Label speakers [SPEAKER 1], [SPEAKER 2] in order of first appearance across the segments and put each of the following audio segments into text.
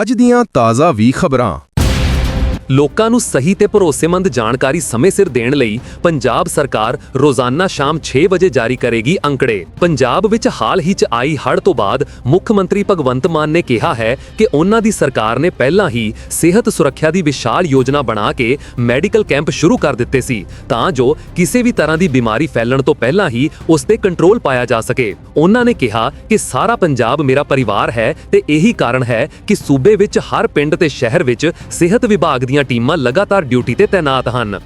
[SPEAKER 1] ਅੱਜ ਦੀਆਂ ਤਾਜ਼ਾ ਵੀ ਖਬਰਾਂ।
[SPEAKER 2] ਲੋਕਾਂ ਨੂੰ ਸਹੀ ਤੇ ਭਰੋਸੇਮੰਦ ਜਾਣਕਾਰੀ ਸਮੇਂ ਸਿਰ ਦੇਣ ਲਈ ਪੰਜਾਬ ਸਰਕਾਰ ਰੋਜ਼ਾਨਾ ਸ਼ਾਮ 6 ਵਜੇ ਜਾਰੀ ਕਰੇਗੀ ਅੰਕੜੇ। ਪੰਜਾਬ ਵਿੱਚ ਹਾਲ ਹੀ 'ਚ ਆਈ ਹੜ੍ਹ ਤੋਂ ਬਾਅਦ ਮੁੱਖ ਮੰਤਰੀ ਭਗਵੰਤ ਮਾਨ ਨੇ ਕਿਹਾ ਹੈ ਕਿ ਉਹਨਾਂ ਦੀ ਸਰਕਾਰ ਨੇ ਪਹਿਲਾਂ ਹੀ ਸਿਹਤ ਸੁਰੱਖਿਆ ਦੀ ਵਿਸ਼ਾਲ ਯੋਜਨਾ ਬਣਾ ਕੇ ਮੈਡੀਕਲ ਕੈਂਪ ਸ਼ੁਰੂ ਕਰ ਦਿੱਤੇ ਸੀ, ਤਾਂ ਜੋ ਕਿਸੇ ਵੀ ਤਰ੍ਹਾਂ ਦੀ ਬਿਮਾਰੀ ਫੈਲਣ ਤੋਂ ਪਹਿਲਾਂ ਹੀ ਉਸ ਤੇ ਕੰਟਰੋਲ ਪਾਇਆ ਜਾ ਸਕੇ। ਉਹਨਾਂ ਨੇ ਕਿਹਾ ਕਿ ਸਾਰਾ ਪੰਜਾਬ ਮੇਰਾ ਪਰਿਵਾਰ ਹੈ ਤੇ ਇਹੀ ਕਾਰਨ ਹੈ ਕਿ ਸੂਬੇ ਵਿੱਚ ਹਰ ਪਿੰਡ ਤੇ ਸ਼ਹਿਰ ਵਿੱਚ ਸਿਹਤ ਵਿਭਾਗ ਦੀਆਂ ਟੀਮਾਂ ਲਗਾਤਾਰ ਡਿਊਟੀ ਤੇ ਤਾਇਨਾਤ ਹਨ।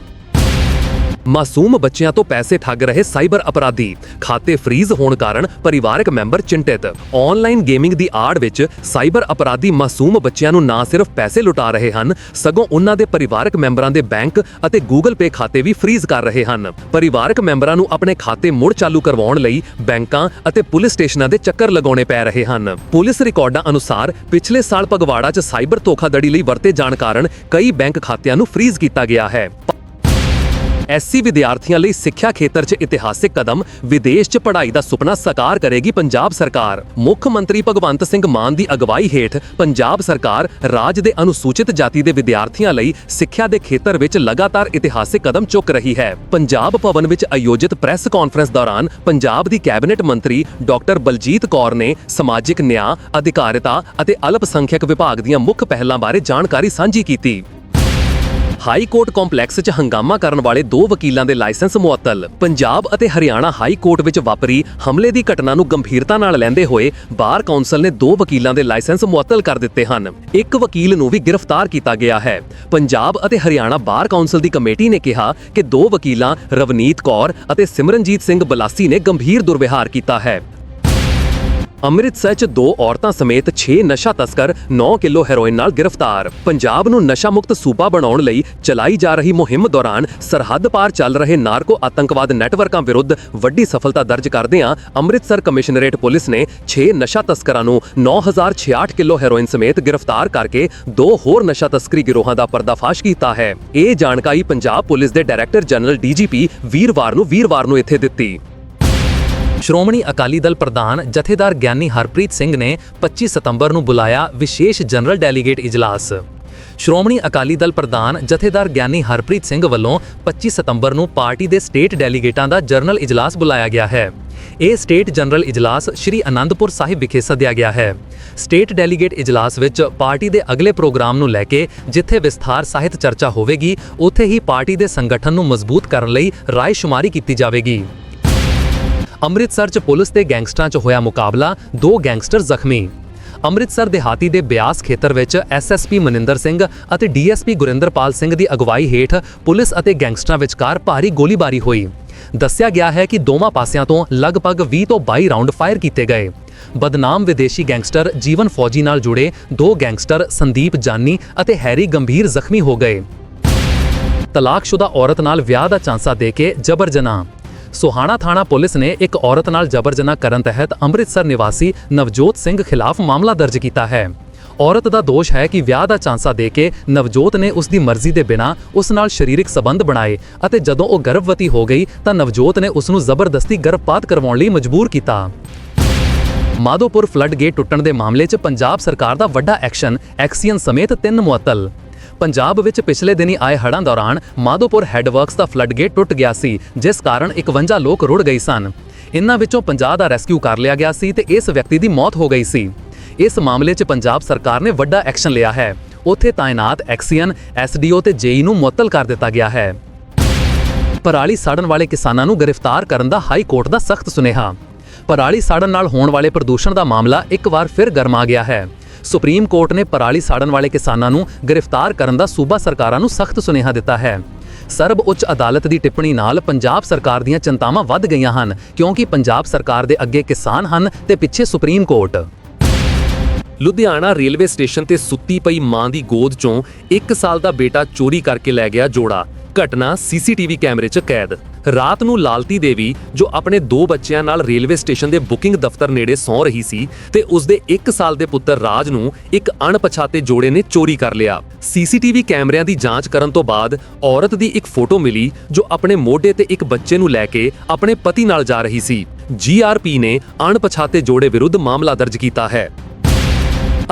[SPEAKER 2] ਮਾਸੂਮ ਬੱਚਿਆਂ ਤੋਂ ਪੈਸੇ ਠੱਗ ਰਹੇ ਸਾਈਬਰ ਅਪਰਾਧੀ। ਖਾਤੇ ਫ੍ਰੀਜ਼ ਹੋਣ ਕਾਰਨ ਪਰਿਵਾਰਕ ਮੈਂਬਰ ਚਿੰਤਿਤ। ਆਨਲਾਈਨ ਗੇਮਿੰਗ ਦੀ ਆੜ ਵਿੱਚ ਸਾਈਬਰ ਅਪਰਾਧੀ ਮਾਸੂਮ ਬੱਚਿਆਂ ਨੂੰ ਨਾ ਸਿਰਫ ਪੈਸੇ ਲੁਟਾ ਰਹੇ ਹਨ, ਸਗੋਂ ਉਹਨਾਂ ਦੇ ਪਰਿਵਾਰਕ ਮੈਂਬਰਾਂ ਦੇ ਬੈਂਕ ਅਤੇ ਗੂਗਲ ਪੇ ਖਾਤੇ ਵੀ ਫ੍ਰੀਜ਼ ਕਰ ਰਹੇ ਹਨ। ਪਰਿਵਾਰਕ ਮੈਂਬਰਾਂ ਨੂੰ ਆਪਣੇ ਖਾਤੇ ਮੁੜ ਚਾਲੂ ਕਰਵਾਉਣ ਲਈ ਬੈਂਕਾਂ ਅਤੇ ਪੁਲਿਸ ਸਟੇਸ਼ਨਾਂ ਦੇ ਚੱਕਰ ਲਗਾਉਣੇ ਪੈ ਰਹੇ ਹਨ। ਪੁਲਿਸ ਰਿਕਾਰਡਾਂ ਅਨੁਸਾਰ ਪਿਛਲੇ ਸਾਲ ਪਗਵਾੜਾ 'ਚ ਸਾਈਬਰ ਧੋਖਾਧੜੀ ਲਈ ਵਰਤੇ ਜਾਣ ਕਾਰਨ ਕਈ ਬੈਂਕ ਖਾਤਿਆਂ ਨੂੰ ਫ੍ਰੀਜ਼ ਕੀਤਾ ਗਿਆ ਹੈ। ਐਸਸੀ ਵਿਦਿਆਰਥੀਆਂ ਲਈ ਸਿੱਖਿਆ ਖੇਤਰ 'ਚ ਇਤਿਹਾਸਿਕ ਕਦਮ, ਵਿਦੇਸ਼ 'ਚ ਪੜ੍ਹਾਈ ਦਾ ਸੁਪਨਾ ਸਾਕਾਰ ਕਰੇਗੀ ਪੰਜਾਬ ਸਰਕਾਰ। ਮੁੱਖ ਮੰਤਰੀ ਭਗਵੰਤ ਸਿੰਘ ਮਾਨ ਦੀ ਅਗਵਾਈ ਹੇਠ ਪੰਜਾਬ ਸਰਕਾਰ ਰਾਜ ਦੇ ਅਨੁਸੂਚਿਤ ਜਾਤੀ ਦੇ ਵਿਦਿਆਰਥੀਆਂ ਲਈ ਸਿੱਖਿਆ ਦੇ ਖੇਤਰ ਵਿੱਚ ਲਗਾਤਾਰ ਇਤਿਹਾਸਿਕ ਕਦਮ ਚੁੱਕ ਰਹੀ ਹੈ। ਪੰਜਾਬ ਭਵਨ ਵਿੱਚ ਆਯੋਜਿਤ ਪ੍ਰੈਸ ਕਾਨਫਰੰਸ ਦੌਰਾਨ ਪੰਜਾਬ ਦੀ ਕੈਬਨਿਟ ਮੰਤਰੀ ਡਾਕਟਰ ਬਲਜੀਤ ਕੌਰ ਨੇ ਸਮਾਜਿਕ ਨਿਆਂ, ਅਧਿਕਾਰਤਾ ਅਤੇ ਅਲਪਸੰਖਿਅਕ ਵਿਭਾਗ ਦੀਆਂ ਮੁੱਖ ਪਹਿਲਾਂ ਬਾਰੇ ਜਾਣਕਾਰੀ ਸਾਂਝੀ ਕੀਤੀ। ਹਾਈ ਕੋਰਟ ਕੰਪਲੈਕਸ 'ਚ ਹੰਗਾਮਾ ਕਰਨ ਵਾਲੇ ਦੋ ਵਕੀਲਾਂ ਦੇ ਲਾਇਸੈਂਸ ਮੁਅੱਤਲ। ਪੰਜਾਬ ਅਤੇ ਹਰਿਆਣਾ ਹਾਈ ਕੋਰਟ ਵਿੱਚ ਵਾਪਰੀ ਹਮਲੇ ਦੀ ਘਟਨਾ ਨੂੰ ਗੰਭੀਰਤਾ ਨਾਲ ਲੈਂਦੇ ਹੋਏ ਬਾਰ ਕੌਂਸਲ ਨੇ ਦੋ ਵਕੀਲਾਂ ਦੇ ਲਾਇਸੈਂਸ ਮੁਅੱਤਲ ਕਰ ਦਿੱਤੇ ਹਨ। ਇੱਕ ਵਕੀਲ ਨੂੰ ਵੀ ਗ੍ਰਿਫਤਾਰ ਕੀਤਾ ਗਿਆ ਹੈ। ਪੰਜਾਬ ਅਤੇ ਹਰਿਆਣਾ ਬਾਰ ਕੌਂਸਲ ਦੀ ਕਮੇਟੀ ਨੇ ਕਿਹਾ ਕਿ ਦੋ ਵਕੀਲਾਂ ਰਵਨੀਤ ਕੌਰ ਅਤੇ ਸਿਮਰਨਜੀਤ ਸਿੰਘ ਬਲਾਸੀ ਨੇ ਗੰਭੀਰ ਦੁਰਵਿਹਾਰ ਕੀਤਾ ਹੈ। ਅੰਮ੍ਰਿਤਸਰ 'ਚ ਦੋ ਔਰਤਾਂ ਸਮੇਤ 6 ਨਸ਼ਾ ਤਸਕਰ 9 ਕਿਲੋ ਹੈਰੋਇਨ ਨਾਲ ਗ੍ਰਿਫਤਾਰ। ਪੰਜਾਬ ਨੂੰ ਨਸ਼ਾ ਮੁਕਤ ਸੂਬਾ ਬਣਾਉਣ ਲਈ ਚਲਾਈ ਜਾ ਰਹੀ ਮੁਹਿੰਮ ਦੌਰਾਨ ਸਰਹੱਦ ਪਾਰ ਚੱਲ ਰਹੇ ਨਾਰਕੋ ਆਤੰਕਵਾਦ ਨੈਟਵਰਕਾਂ ਵਿਰੁੱਧ ਵੱਡੀ ਸਫਲਤਾ ਦਰਜ ਕਰਦਿਆਂ ਅੰਮ੍ਰਿਤਸਰ ਕਮਿਸ਼ਨਰੇਟ ਪੁਲਿਸ ਨੇ 6 ਨਸ਼ਾ ਤਸਕਰਾਂ ਨੂੰ 9066 ਕਿਲੋ ਹੈਰੋਇਨ ਸਮੇਤ ਗ੍ਰਿਫਤਾਰ ਕਰਕੇ ਦੋ ਹੋਰ ਨਸ਼ਾ ਤਸਕਰੀ ਗਿਰੋਹਾਂ ਦਾ ਪਰਦਾਫਾਸ਼ ਕੀਤਾ ਹੈ। ਇਹ ਜਾਣਕਾਰੀ ਪੰਜਾਬ ਪੁਲਿਸ ਦੇ ਡਾਇਰੈਕਟਰ ਜਨਰਲ ਡੀਜੀਪੀ ਵੀਰਵਾਰ ਨੂੰ ਵੀਰਵਾਰ ਨੂੰ ਇੱਥੇ ਦਿੱਤੀ। ਸ਼੍ਰੋਮਣੀ ਅਕਾਲੀ ਦਲ ਪ੍ਰਧਾਨ ਜਥੇਦਾਰ ਗਿਆਨੀ ਹਰਪ੍ਰੀਤ ਸਿੰਘ ਨੇ 25 ਸਤੰਬਰ ਨੂੰ ਬੁਲਾਇਆ ਵਿਸ਼ੇਸ਼ ਜਨਰਲ ਡੈਲੀਗੇਟ ਇਜਲਾਸ। ਸ਼੍ਰੋਮਣੀ ਅਕਾਲੀ ਦਲ ਪ੍ਰਧਾਨ ਜਥੇਦਾਰ ਗਿਆਨੀ ਹਰਪ੍ਰੀਤ ਸਿੰਘ ਵੱਲੋਂ 25 ਸਤੰਬਰ ਨੂੰ ਪਾਰਟੀ ਦੇ ਸਟੇਟ ਡੈਲੀਗੇਟਾਂ ਦਾ ਜਨਰਲ ਇਜਲਾਸ ਬੁਲਾਇਆ ਗਿਆ ਹੈ। ਇਹ ਸਟੇਟ ਜਨਰਲ ਇਜਲਾਸ ਸ਼੍ਰੀ ਅਨੰਦਪੁਰ ਸਾਹਿਬ ਵਿਖੇ ਸੱਦਿਆ ਗਿਆ ਹੈ। ਸਟੇਟ ਡੈਲੀਗੇਟ ਇਜਲਾਸ ਵਿੱਚ ਪਾਰਟੀ ਦੇ ਅਗਲੇ ਪ੍ਰੋਗਰਾਮ ਨੂੰ ਲੈ ਕੇ ਜਿੱਥੇ ਵਿਸਥਾਰ ਸਾਹਿਤ ਚਰਚਾ ਹੋਵੇਗੀ, ਉੱਥੇ ਹੀ ਪਾਰਟੀ ਦੇ ਸੰਗਠਨ ਨੂੰ ਮਜ਼ਬੂਤ ਕਰਨ ਲਈ ਰਾਏ ਸ਼ੁਮਾਰੀ ਕੀਤੀ ਜਾਵੇਗੀ। ਅੰਮ੍ਰਿਤਸਰ 'ਚ ਪੁਲਿਸ ਤੇ ਗੈਂਗਸਟਰਾਂ 'ਚ ਹੋਇਆ ਮੁਕਾਬਲਾ, ਦੋ ਗੈਂਗਸਟਰ ਜ਼ਖਮੀ। ਅੰਮ੍ਰਿਤਸਰ ਦਿਹਾਤੀ ਦੇ ਬਿਆਸ ਖੇਤਰ ਵਿੱਚ ਐਸਐਸਪੀ ਮਨਿੰਦਰ ਸਿੰਘ ਅਤੇ ਡੀਐਸਪੀ ਗੁਰਿੰਦਰਪਾਲ ਸਿੰਘ ਦੀ ਅਗਵਾਈ ਹੇਠ ਪੁਲਿਸ ਅਤੇ ਗੈਂਗਸਟਰਾਂ ਵਿਚਕਾਰ ਭਾਰੀ ਗੋਲੀਬਾਰੀ ਹੋਈ। ਦੱਸਿਆ ਗਿਆ ਹੈ ਕਿ ਦੋਵਾਂ ਪਾਸਿਆਂ ਤੋਂ ਲਗਭਗ 20 ਤੋਂ 22 ਰਾਉਂਡ ਫਾਇਰ ਕੀਤੇ ਗਏ। ਬਦਨਾਮ ਵਿਦੇਸ਼ੀ ਗੈਂਗਸਟਰ ਜੀਵਨ ਫੌਜੀ ਨਾਲ ਜੁੜੇ ਦੋ ਗੈਂਗਸਟਰ ਸੰਦੀਪ ਜਾਨੀ ਅਤੇ ਹੈਰੀ ਗੰਭੀਰ ਜ਼ਖਮੀ ਹੋ ਗਏ। ਤਲਾਕਸ਼ੁਦਾ ਔਰਤ ਨਾਲ ਵਿਆਹ ਦਾ ਚਾਂਸਾ ਦੇ ਕੇ ਜਬਰ ਜਨਾਹ। ਸੋਹਾਣਾ ਥਾਣਾ ਪੁਲਿਸ ਨੇ ਇੱਕ ਔਰਤ ਨਾਲ ਜਬਰ ਜਨਾਹ ਕਰਨ ਤਹਿਤ ਅੰਮ੍ਰਿਤਸਰ ਨਿਵਾਸੀ ਨਵਜੋਤ ਸਿੰਘ ਖਿਲਾਫ ਮਾਮਲਾ ਦਰਜ ਕੀਤਾ ਹੈ। ਔਰਤ ਦਾ ਦੋਸ਼ ਹੈ ਕਿ ਵਿਆਹ ਦਾ ਚਾਂਸਾ ਦੇ ਕੇ ਨਵਜੋਤ ਨੇ ਉਸ ਦੀ ਮਰਜ਼ੀ ਦੇ ਬਿਨਾਂ ਉਸ ਨਾਲ ਸਰੀਰਕ ਸਬੰਧ ਬਣਾਏ ਅਤੇ ਜਦੋਂ ਉਹ ਗਰਭਵਤੀ ਹੋ ਗਈ ਤਾਂ ਨਵਜੋਤ ਨੇ ਉਸ ਨੂੰ ਜ਼ਬਰਦਸਤੀ ਗਰਭਪਾਤ ਕਰਵਾਉਣ ਲਈ ਮਜਬੂਰ ਕੀਤਾ। ਮਾਧੋਪੁਰ ਫਲੱਡ ਗੇਟ ਟੁੱਟਣ ਦੇ ਮਾਮਲੇ 'ਚ ਪੰਜਾਬ ਸਰਕਾਰ ਦਾ ਵੱਡਾ ਐਕਸ਼ਨ, ਐਕਸੀਅਨ ਸਮੇਤ ਤਿੰਨ ਮੁਅੱਤਲ। ਪੰਜਾਬ ਵਿੱਚ ਪਿਛਲੇ ਦਿਨੀ ਆਏ ਹੜ੍ਹਾਂ ਦੌਰਾਨ ਮਾਧੋਪੁਰ ਹੈੱਡਵਰਕਸ ਦਾ ਫਲੱਡ ਗੇਟ ਟੁੱਟ ਗਿਆ ਸੀ, ਜਿਸ ਕਾਰਨ 51 ਲੋਕ ਰੁੜ ਗਏ ਸਨ। ਇਨ੍ਹਾਂ ਵਿੱਚੋਂ 50 ਦਾ ਰੈਸਕਿਊ ਕਰ ਲਿਆ ਗਿਆ ਸੀ ਤੇ ਇਸ ਵਿਅਕਤੀ ਦੀ ਮੌਤ ਹੋ ਗਈ ਸੀ। ਇਸ ਮਾਮਲੇ 'ਚ ਪੰਜਾਬ ਸਰਕਾਰ ਨੇ ਵੱਡਾ ਐਕਸ਼ਨ ਲਿਆ ਹੈ। ਉੱਥੇ ਤਾਇਨਾਤ ਐਕਸੀਅਨ, ਐਸਡੀਓ ਤੇ ਜੇਈ ਨੂੰ ਮੁਅੱਤਲ ਕਰ ਦਿੱਤਾ ਗਿਆ ਹੈ। ਪਰਾਲੀ ਸਾੜਨ ਵਾਲੇ ਕਿਸਾਨਾਂ ਨੂੰ ਗ੍ਰਿਫਤਾਰ ਕਰਨ ਦਾ ਹਾਈ ਕੋਰਟ ਦਾ ਸਖਤ ਸੁਨੇਹਾ। ਪਰਾਲੀ ਸਾੜਨ ਨਾਲ ਹੋਣ ਵਾਲੇ ਪ੍ਰਦੂਸ਼ਣ ਦਾ ਮਾਮਲਾ ਇੱਕ ਵਾਰ ਫਿਰ ਗਰਮਾ ਗਿਆ ਹੈ। ਸੁਪਰੀਮ ਕੋਰਟ ਨੇ ਪਰਾਲੀ ਸਾੜਨ ਵਾਲੇ ਕਿਸਾਨਾਂ ਨੂੰ ਗ੍ਰਿਫਤਾਰ ਕਰਨ ਦਾ ਸੂਬਾ ਸਰਕਾਰਾਂ ਨੂੰ ਸਖਤ ਸੁਨੇਹਾ ਦਿੱਤਾ ਹੈ। ਸਰਬ ਉੱਚ ਅਦਾਲਤ ਦੀ ਟਿੱਪਣੀ ਨਾਲ ਪੰਜਾਬ ਸਰਕਾਰ ਦੀਆਂ ਚਿੰਤਾਵਾਂ ਵੱਧ ਗਈਆਂ ਹਨ, ਕਿਉਂਕਿ ਪੰਜਾਬ ਸਰਕਾਰ ਦੇ ਅੱਗੇ ਕਿਸਾਨ ਹਨ ਤੇ ਪਿੱਛੇ supreme court. Ludhiana railway station ਤੇ ਸੁੱਤੀ ਪਈ ਮਾਂ ਦੀ ਗੋਦ ਚੋਂ 1 ਸਾਲ ਦਾ ਬੇਟਾ ਚੋਰੀ ਕਰਕੇ ਲੈ ਗਿਆ ਜੋੜਾ। ਘਟਨਾ ਸੀਸੀਟੀਵੀ ਕੈਮਰੇ 'ਚ ਕੈਦ। ਰਾਤ ਨੂੰ ਲਾਲਤੀ ਦੇਵੀ, ਜੋ ਆਪਣੇ ਦੋ ਬੱਚਿਆਂ ਨਾਲ ਰੇਲਵੇ ਸਟੇਸ਼ਨ ਦੇ ਬੁਕਿੰਗ ਦਫ਼ਤਰ ਨੇੜੇ ਸੌਂ ਰਹੀ ਸੀ ਤੇ ਉਸਦੇ 1 ਸਾਲ ਦੇ ਪੁੱਤਰ ਰਾਜ ਨੂੰ ਇੱਕ ਅਣਪਛਾਤੇ ਜੋੜੇ ਨੇ ਚੋਰੀ ਕਰ ਲਿਆ। ਸੀਸੀਟੀਵੀ ਕੈਮਰਿਆਂ ਦੀ ਜਾਂਚ ਕਰਨ ਤੋਂ ਬਾਅਦ ਔਰਤ ਦੀ ਇੱਕ ਫੋਟੋ ਮਿਲੀ, ਜੋ ਆਪਣੇ ਮੋਢੇ ਤੇ ਇੱਕ ਬੱਚੇ ਨੂੰ ਲੈ ਕੇ ਆਪਣੇ ਪਤੀ ਨਾਲ ਜਾ ਰਹੀ ਸੀ। ਜੀਆਰਪੀ ਨੇ ਅਣਪਛਾਤੇ ਜੋੜੇ ਵਿਰੁੱਧ ਮਾਮਲਾ ਦਰਜ ਕੀਤਾ ਹੈ।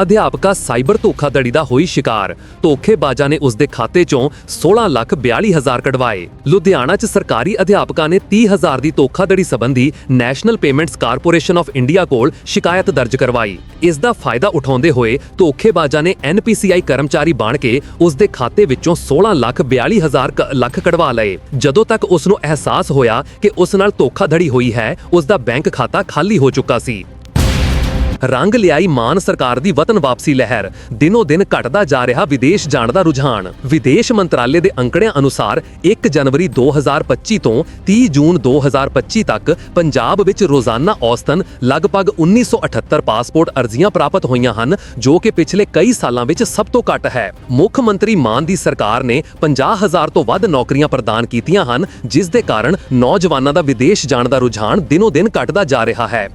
[SPEAKER 2] ਅਧਿਆਪਕਾ ਸਾਈਬਰ ਧੋਖਾਧੜੀ ਦਾ ਹੋਈ ਸ਼ਿਕਾਰ। ਧੋਖੇਬਾਜ਼ਾਂ ਨੇ ਉਸ ਦੇ ਖਾਤੇ ਚੋਂ 16 ਲੱਖ 42 ਹਜ਼ਾਰ ਕਢਵਾਏ। ਲੁਧਿਆਣਾ 'ਚ ਸਰਕਾਰੀ ਅਧਿਆਪਕਾਂ ਨੇ 30 ਹਜ਼ਾਰ ਦੀ ਧੋਖਾਧੜੀ ਸੰਬੰਧੀ national payments corporation of India ਕੋਲ ਸ਼ਿਕਾਇਤ ਦਰਜ ਕਰਵਾਈ। ਇਸ ਦਾ ਫਾਇਦਾ ਉਠਾਉਂਦੇ ਹੋਏ ਧੋਖੇਬਾਜ਼ਾਂ ਨੇ ਐਨਪੀਸੀਆਈ ਕਰਮਚਾਰੀ ਬਣ ਕੇ ਉਸ ਦੇ ਖਾਤੇ ਵਿੱਚੋਂ 16 ਲੱਖ 42 ਹਜ਼ਾਰ ਲੱਖ ਕਢਵਾ ਲਏ। ਜਦੋਂ ਤੱਕ ਉਸ ਨੂੰ ਅਹਿਸਾਸ ਹੋਇਆ ਕਿ ਉਸ ਨਾਲ ਧੋਖਾਧੜੀ ਹੋਈ ਹੈ ਉਸ ਦਾ ਬੈਂਕ ਖਾਤਾ ਖਾਲੀ ਹੋ ਚੁੱਕਾ ਸੀ। ਰੰਗ ਲਿਆਈ ਮਾਨ ਸਰਕਾਰ ਦੀ ਵਤਨ ਵਾਪਸੀ ਲਹਿਰ। ਦਿਨੋ ਦਿਨ ਘਟਦਾ ਜਾ ਰਿਹਾ ਵਿਦੇਸ਼ ਜਾਣ ਦਾ ਰੁਝਾਨ। ਵਿਦੇਸ਼ ਮੰਤਰਾਲੇ ਦੇ ਅੰਕੜਿਆਂ ਅਨੁਸਾਰ 1 ਜਨਵਰੀ 2025 ਤੋਂ 30 ਜੂਨ 2025 ਤੱਕ ਪੰਜਾਬ ਵਿੱਚ ਰੋਜ਼ਾਨਾ ਔਸਤਨ ਲਗਭਗ 1978 ਪਾਸਪੋਰਟ ਅਰਜ਼ੀਆਂ ਪ੍ਰਾਪਤ ਹੋਈਆਂ ਹਨ, ਜੋ ਕਿ ਪਿਛਲੇ ਕਈ ਸਾਲਾਂ ਵਿੱਚ ਸਭ ਤੋਂ ਘੱਟ ਹੈ। ਮੁੱਖ ਮੰਤਰੀ ਮਾਨ ਦੀ ਸਰਕਾਰ ਨੇ 50000 ਤੋਂ ਵੱਧ ਨੌਕਰੀਆਂ ਪ੍ਰਦਾਨ ਕੀਤੀਆਂ ਹਨ, ਜਿਸ ਦੇ ਕਾਰਨ ਨੌਜਵਾਨਾਂ ਦਾ ਵਿਦੇਸ਼ ਜਾਣ ਦਾ ਰੁਝਾਨ ਦਿਨੋ ਦਿਨ ਘਟਦਾ ਜਾ ਰਿਹਾ ਹੈ।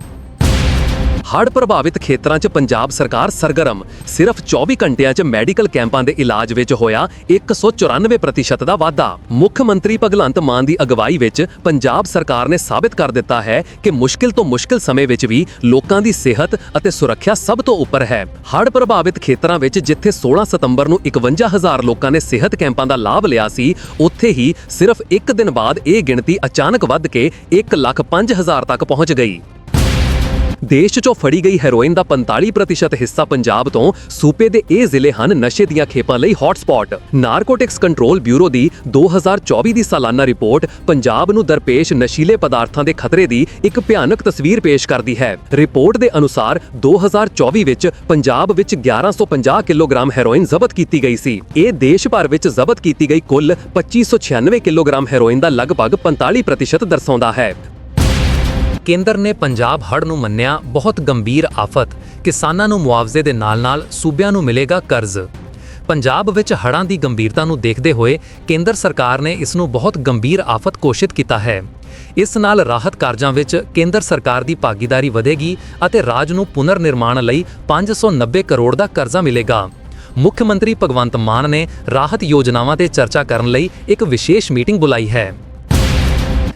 [SPEAKER 2] ਹੜ੍ਹ ਪ੍ਰਭਾਵਿਤ ਖੇਤਰਾਂ 'ਚ ਪੰਜਾਬ ਸਰਕਾਰ ਸਰਗਰਮ। ਸਿਰਫ 24 ਘੰਟਿਆਂ 'ਚ ਮੈਡੀਕਲ ਕੈਂਪਾਂ ਦੇ ਇਲਾਜ ਵਿੱਚ ਹੋਇਆ 194% ਦਾ ਵਾਧਾ। ਮੁੱਖ ਮੰਤਰੀ ਭਗਵੰਤ ਮਾਨ ਦੀ ਅਗਵਾਈ ਵਿੱਚ ਪੰਜਾਬ ਸਰਕਾਰ ਨੇ ਸਾਬਤ ਕਰ ਦਿੱਤਾ ਹੈ ਕਿ ਮੁਸ਼ਕਿਲ ਤੋਂ ਮੁਸ਼ਕਿਲ ਸਮੇਂ ਵਿੱਚ ਵੀ ਲੋਕਾਂ ਦੀ ਸਿਹਤ ਅਤੇ ਸੁਰੱਖਿਆ ਸਭ ਤੋਂ ਉੱਪਰ ਹੈ। ਹੜ੍ਹ ਪ੍ਰਭਾਵਿਤ ਖੇਤਰਾਂ ਵਿੱਚ ਜਿੱਥੇ 16 ਸਤੰਬਰ ਨੂੰ 51000 ਲੋਕਾਂ ਨੇ ਸਿਹਤ ਕੈਂਪਾਂ ਦਾ ਲਾਭ ਲਿਆ ਸੀ ਉੱਥੇ ਹੀ ਸਿਰਫ ਇੱਕ ਦਿਨ ਬਾਅਦ ਇਹ ਗਿਣਤੀ ਅਚਾਨਕ ਵੱਧ ਕੇ 1,05,000 ਤੱਕ ਪਹੁੰਚ ਗਈ। ਦੇਸ਼ 'ਚੋਂ ਫੜੀ ਗਈ ਹੈਰੋਇਨ ਦਾ 45% ਹਿੱਸਾ ਪੰਜਾਬ ਤੋਂ ਸੂਬੇ ਦੇ ਇਹ ਜ਼ਿਲ੍ਹੇ ਹਨ ਨਸ਼ੇ ਦੀਆਂ ਖੇਪਾਂ ਲਈ ਹੌਟਸਪੌਟ ਨਾਰਕੋਟਿਕਸ ਕੰਟਰੋਲ ਬਿਊਰੋ ਦੀ 2024 ਦੀ ਸਾਲਾਨਾ ਰਿਪੋਰਟ ਪੰਜਾਬ ਨੂੰ ਦਰਪੇਸ਼ ਨਸ਼ੀਲੇ ਪਦਾਰਥਾਂ ਦੇ ਖਤਰੇ ਦੀ ਇੱਕ ਭਿਆਨਕ ਤਸਵੀਰ ਪੇਸ਼ ਕਰਦੀ ਹੈ। ਰਿਪੋਰਟ ਦੇ ਅਨੁਸਾਰ 2024 ਵਿੱਚ ਪੰਜਾਬ ਵਿੱਚ 1150 ਕਿਲੋਗ੍ਰਾਮ ਹੈਰੋਇਨ ਜ਼ਬਤ ਕੀਤੀ ਗਈ ਸੀ। ਇਹ ਦੇਸ਼ ਭਰ ਵਿੱਚ ਜ਼ਬਤ ਕੀਤੀ ਗਈ ਕੁੱਲ 2596 ਕਿਲੋਗ੍ਰਾਮ ਹੈਰੋਇਨ ਦਾ ਲਗਭਗ 45% ਦਰਸਾਉਂਦਾ ਹੈ। ਕੇਂਦਰ ਨੇ ਪੰਜਾਬ ਹੜ੍ਹ ਨੂੰ ਮੰਨਿਆ ਬਹੁਤ ਗੰਭੀਰ ਆਫਤ, ਕਿਸਾਨਾਂ ਨੂੰ ਮੁਆਵਜ਼ੇ ਦੇ ਨਾਲ-ਨਾਲ ਸੂਬਿਆਂ ਨੂੰ ਮਿਲੇਗਾ ਕਰਜ਼। ਪੰਜਾਬ ਵਿੱਚ ਹੜ੍ਹਾਂ ਦੀ ਗੰਭੀਰਤਾ ਨੂੰ ਦੇਖਦੇ ਹੋਏ ਕੇਂਦਰ ਸਰਕਾਰ ਨੇ ਇਸ ਨੂੰ ਬਹੁਤ ਗੰਭੀਰ ਆਫਤ ਘੋਸ਼ਿਤ ਕੀਤਾ ਹੈ। ਇਸ ਨਾਲ ਰਾਹਤ ਕਾਰਜਾਂ ਵਿੱਚ ਕੇਂਦਰ ਸਰਕਾਰ ਦੀ ਭਾਗੀਦਾਰੀ ਵਧੇਗੀ ਅਤੇ ਰਾਜ ਨੂੰ ਪੁਨਰ ਨਿਰਮਾਣ ਲਈ 590 ਕਰੋੜ ਦਾ ਕਰਜ਼ਾ ਮਿਲੇਗਾ। ਮੁੱਖ ਮੰਤਰੀ ਭਗਵੰਤ ਮਾਨ ਨੇ ਰਾਹਤ ਯੋਜਨਾਵਾਂ ਤੇ ਚਰਚਾ ਕਰਨ ਲਈ ਇੱਕ ਵਿਸ਼ੇਸ਼ ਮੀਟਿੰਗ ਬੁਲਾਈ ਹੈ।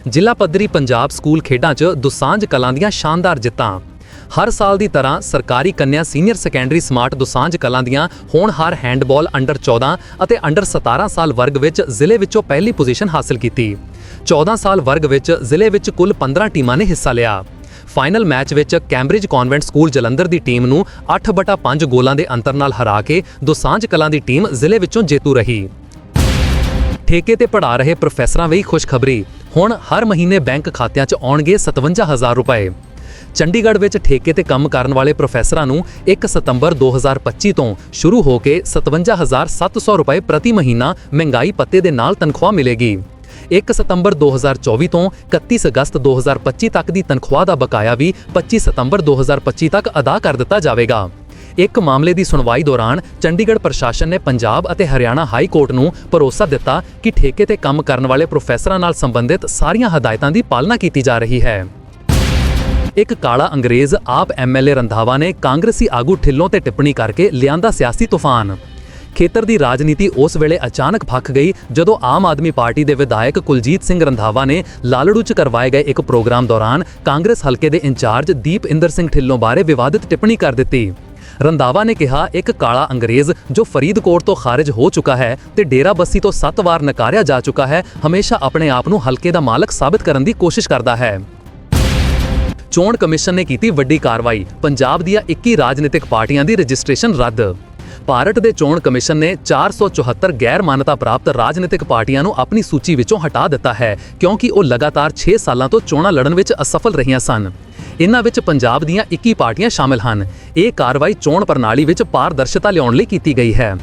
[SPEAKER 2] ਜ਼ਿਲ੍ਹਾ ਪੱਧਰੀ ਪੰਜਾਬ ਸਕੂਲ ਖੇਡਾਂ 'ਚ ਦੁਸਾਂਝ ਕਲਾਂ ਦੀਆਂ ਸ਼ਾਨਦਾਰ ਜਿੱਤਾਂ। ਹਰ ਸਾਲ ਦੀ ਤਰ੍ਹਾਂ ਸਰਕਾਰੀ ਕੰਨਿਆ senior secondary smart Dosanjh Kalan ਦੀਆਂ ਹੋਣਹਾਰ ਹੈਂਡਬਾਲ ਅੰਡਰ 14 ਅਤੇ ਅੰਡਰ 17 ਸਾਲ ਵਰਗ ਵਿੱਚ ਜ਼ਿਲ੍ਹੇ ਵਿੱਚੋਂ ਪਹਿਲੀ ਪੋਜੀਸ਼ਨ ਹਾਸਲ ਕੀਤੀ। 14 ਸਾਲ ਵਰਗ ਵਿੱਚ ਜ਼ਿਲ੍ਹੇ ਵਿੱਚ ਕੁੱਲ 15 ਟੀਮਾਂ ਨੇ ਹਿੱਸਾ ਲਿਆ। ਫਾਈਨਲ ਮੈਚ ਵਿੱਚ ਕੈਂਬਰਿਜ ਕਨਵੈਂਟ ਸਕੂਲ ਜਲੰਧਰ ਦੀ ਟੀਮ ਨੂੰ 8/5 ਗੋਲਾਂ ਦੇ ਅੰਤਰ ਨਾਲ ਹਰਾ ਕੇ ਦੁਸਾਂਝ ਕਲਾਂ ਦੀ ਟੀਮ ਜ਼ਿਲ੍ਹੇ ਵਿੱਚੋਂ ਜੇਤੂ ਰਹੀ। ਠੇਕੇ ਤੇ ਪੜਾ ਰਹੇ ਪ੍ਰੋਫੈਸਰਾਂ ਲਈ ਖੁਸ਼ਖਬਰੀ। ਹੁਣ ਹਰ ਮਹੀਨੇ ਬੈਂਕ ਖਾਤਿਆਂ 'ਚ ਆਉਣਗੇ 57000 ਰੁਪਏ। ਚੰਡੀਗੜ੍ਹ ਵਿੱਚ ਠੇਕੇ ਤੇ ਕੰਮ ਕਰਨ ਵਾਲੇ ਪ੍ਰੋਫੈਸਰਾਂ ਨੂੰ 1 ਸਤੰਬਰ 2025 ਤੋਂ ਸ਼ੁਰੂ ਹੋ ਕੇ 57700 ਰੁਪਏ ਪ੍ਰਤੀ ਮਹੀਨਾ ਮਹਿੰਗਾਈ ਪੱਤੇ ਦੇ ਨਾਲ ਤਨਖਾਹ ਮਿਲੇਗੀ। 1 ਸਤੰਬਰ 2024 ਤੋਂ 31 ਅਗਸਤ 2025 ਤੱਕ ਦੀ ਤਨਖਾਹ ਦਾ ਬਕਾਇਆ ਵੀ 25 ਸਤੰਬਰ 2025 ਤੱਕ ਅਦਾ ਕਰ ਦਿੱਤਾ ਜਾਵੇਗਾ। ਇੱਕ ਮਾਮਲੇ ਦੀ ਸੁਣਵਾਈ ਦੌਰਾਨ ਚੰਡੀਗੜ੍ਹ ਪ੍ਰਸ਼ਾਸਨ ਨੇ ਪੰਜਾਬ ਅਤੇ ਹਰਿਆਣਾ ਹਾਈ ਕੋਰਟ ਨੂੰ ਭਰੋਸਾ ਦਿੱਤਾ ਕਿ ਠੇਕੇ ਤੇ ਕੰਮ ਕਰਨ ਵਾਲੇ ਪ੍ਰੋਫੈਸਰਾਂ ਨਾਲ ਸੰਬੰਧਿਤ ਸਾਰੀਆਂ ਹਦਾਇਤਾਂ ਦੀ ਪਾਲਣਾ ਕੀਤੀ ਜਾ ਰਹੀ ਹੈ। ਇੱਕ ਕਾਲਾ ਅੰਗਰੇਜ਼ ਆਪ ਐਮਐਲਏ ਰੰਧਾਵਾ ਨੇ ਕਾਂਗਰਸੀ ਆਗੂ ਢਿੱਲੋਂ ਤੇ ਟਿੱਪਣੀ ਕਰਕੇ ਲਿਆਂਦਾ ਸਿਆਸੀ ਤੂਫਾਨ। ਖੇਤਰ ਦੀ ਰਾਜਨੀਤੀ ਉਸ ਵੇਲੇ ਅਚਾਨਕ ਫੱਕ ਗਈ ਜਦੋਂ ਆਮ ਆਦਮੀ ਪਾਰਟੀ ਦੇ ਵਿਧਾਇਕ ਕੁਲਜੀਤ ਸਿੰਘ ਰੰਧਾਵਾ ਨੇ ਲਾਲੜੂ 'ਚ ਕਰਵਾਏ ਗਏ ਇੱਕ ਪ੍ਰੋਗਰਾਮ ਦੌਰਾਨ ਕਾਂਗਰਸ ਹਲਕੇ ਦੇ ਇੰਚਾਰਜ ਦੀਪ ਇੰਦਰ ਸਿੰਘ ਢਿੱਲੋਂ ਬਾਰੇ ਵਿਵਾਦਿਤ ਟਿੱਪਣੀ ਕਰ ਦਿੱਤੀ। ਰੰਧਾਵਾ ਨੇ ਕਿਹਾ, ਇੱਕ ਕਾਲਾ ਅੰਗਰੇਜ਼ ਜੋ ਫਰੀਦਕੋਟ ਤੋਂ ਖਾਰਜ ਹੋ ਚੁੱਕਾ ਹੈ ਤੇ ਡੇਰਾ ਬੱਸੀ ਤੋਂ 7 ਵਾਰ ਨਕਾਰਿਆ ਜਾ ਚੁੱਕਾ ਹੈ, ਹਮੇਸ਼ਾ ਆਪਣੇ ਆਪ ਨੂੰ ਹਲਕੇ ਦਾ ਮਾਲਕ ਸਾਬਤ ਕਰਨ ਦੀ ਕੋਸ਼ਿਸ਼ ਕਰਦਾ ਹੈ। ਚੋਣ ਕਮਿਸ਼ਨ ਨੇ ਕੀਤੀ ਵੱਡੀ ਕਾਰਵਾਈ, ਪੰਜਾਬ ਦੀਆਂ 21 ਰਾਜਨੀਤਿਕ ਪਾਰਟੀਆਂ ਦੀ ਰਜਿਸਟ੍ਰੇਸ਼ਨ ਰੱਦ। ਭਾਰਤ ਦੇ ਚੋਣ ਕਮਿਸ਼ਨ ਨੇ 474 ਗੈਰ ਮਾਨਤਾ ਪ੍ਰਾਪਤ ਰਾਜਨੀਤਿਕ ਪਾਰਟੀਆਂ ਨੂੰ ਆਪਣੀ ਸੂਚੀ ਵਿੱਚੋਂ ਹਟਾ ਦਿੱਤਾ ਹੈ, ਕਿਉਂਕਿ ਉਹ ਲਗਾਤਾਰ 6 ਸਾਲਾਂ ਤੋਂ ਚੋਣਾਂ ਲੜਨ ਵਿੱਚ ਅਸਫਲ ਰਹੀਆਂ ਸਨ। ਇਹਨਾਂ ਵਿੱਚ ਪੰਜਾਬ ਦੀਆਂ 21 ਪਾਰਟੀਆਂ ਸ਼ਾਮਲ ਹਨ। ਇਹ ਕਾਰਵਾਈ ਚੋਣ ਪ੍ਰਣਾਲੀ ਵਿੱਚ ਪਾਰਦਰਸ਼ਤਾ ਲਿਆਉਣ ਲਈ ਕੀਤੀ ਗਈ ਹੈ।